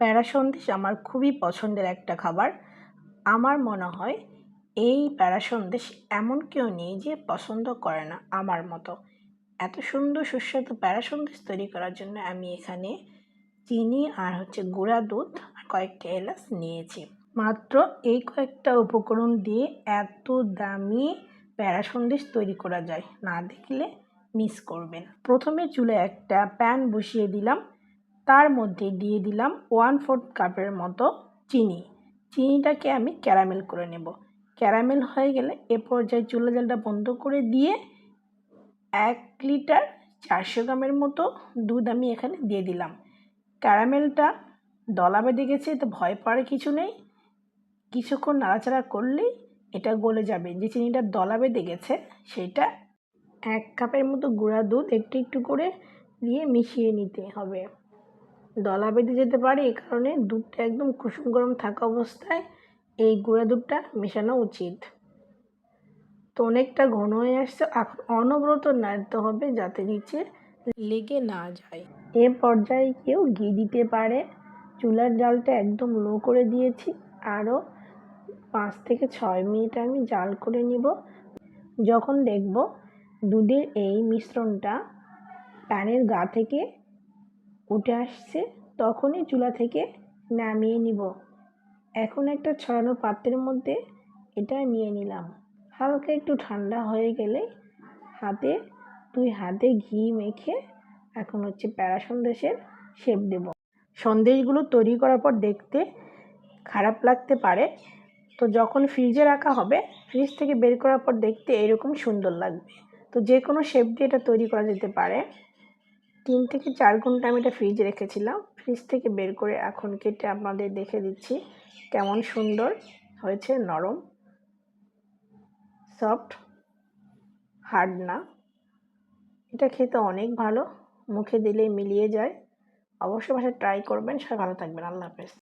প্যারা সন্দেশ আমার খুবই পছন্দের একটা খাবার। আমার মনে হয় এই প্যারা সন্দেশ এমন কেউ নেই যে পছন্দ করে না আমার মতো। এত সুন্দর সুস্বাদু প্যারা সন্দেশ তৈরি করার জন্য আমি এখানে চিনি আর হচ্ছে গুঁড়া দুধ আর কয়েকটা এলাচ নিয়েছি। মাত্র এই কয়েকটা উপকরণ দিয়ে এত দামি প্যারা সন্দেশ তৈরি করা যায়, না দেখলে মিস করবেন। প্রথমে চুলে একটা প্যান বসিয়ে দিলাম। তার মধ্যে দিয়ে দিলাম ওয়ান ফোর্থ কাপের মতো চিনি। চিনিটাকে আমি ক্যারামেল করে নেব। ক্যারামেল হয়ে গেলে এ পর্যায়ে চুলা জালটা বন্ধ করে দিয়ে এক লিটার চারশো গ্রামের মতো দুধ আমি এখানে দিয়ে দিলাম। ক্যারামেলটা দলা বেঁধে গেছে তো ভয় পাওয়ার কিছু নেই। কিছুক্ষণ নাড়াচাড়া করলেই এটা গলে যাবে। যে চিনিটা দলা বেঁধে গেছে, সেটা এক কাপের মতো গুঁড়া দুধ একটু একটু করে দিয়ে মিশিয়ে নিতে হবে। দলা বেঁধে যেতে পারে এ কারণে দুধটা একদম কুসুম গরম থাকা অবস্থায় এই গুঁড়া দুধটা মেশানো উচিত। তো অনেকটা ঘন হয়ে আসছে, এখন অনবরত নাড়তে হবে যাতে নিচে লেগে না যায়। এ পর্যায়ে কেউ ঘি দিতে পারে। চুলার জালটা একদম লো করে দিয়েছি। আরও পাঁচ থেকে ছয় মিনিট আমি জাল করে নিব। যখন দেখব দুধের এই মিশ্রণটা প্যানের গা থেকে উঠে আসছে, তখনই চুলা থেকে নামিয়ে নিব। এখন একটা ছড়ানো পাত্রের মধ্যে এটা নিয়ে নিলাম। হালকা একটু ঠান্ডা হয়ে গেলে হাতে, দুই হাতে ঘি মেখে এখন হচ্ছে প্যারা সন্দেশের শেপ দেব। সন্দেশগুলো তৈরি করার পর দেখতে খারাপ লাগতে পারে। তো যখন ফ্রিজে রাখা হবে ফ্রিজ থেকে বের করার পর দেখতে এরকম সুন্দর লাগবে। তো যে কোনো শেপ দিয়ে এটা তৈরি করা যেতে পারে। তিন থেকে চার ঘণ্টা আমি এটা ফ্রিজে রেখেছিলাম। ফ্রিজ থেকে বের করে এখন কেটে আপনাদের দেখে দিচ্ছি কেমন সুন্দর হয়েছে, নরম সফট হার্ড না। এটা খেতে অনেক ভালো, মুখে দিলে মিলিয়ে যায়। অবশ্যই বাসায় ট্রাই করবেন, সবাই ভালো থাকবেন। আল্লাহ হাফেজ।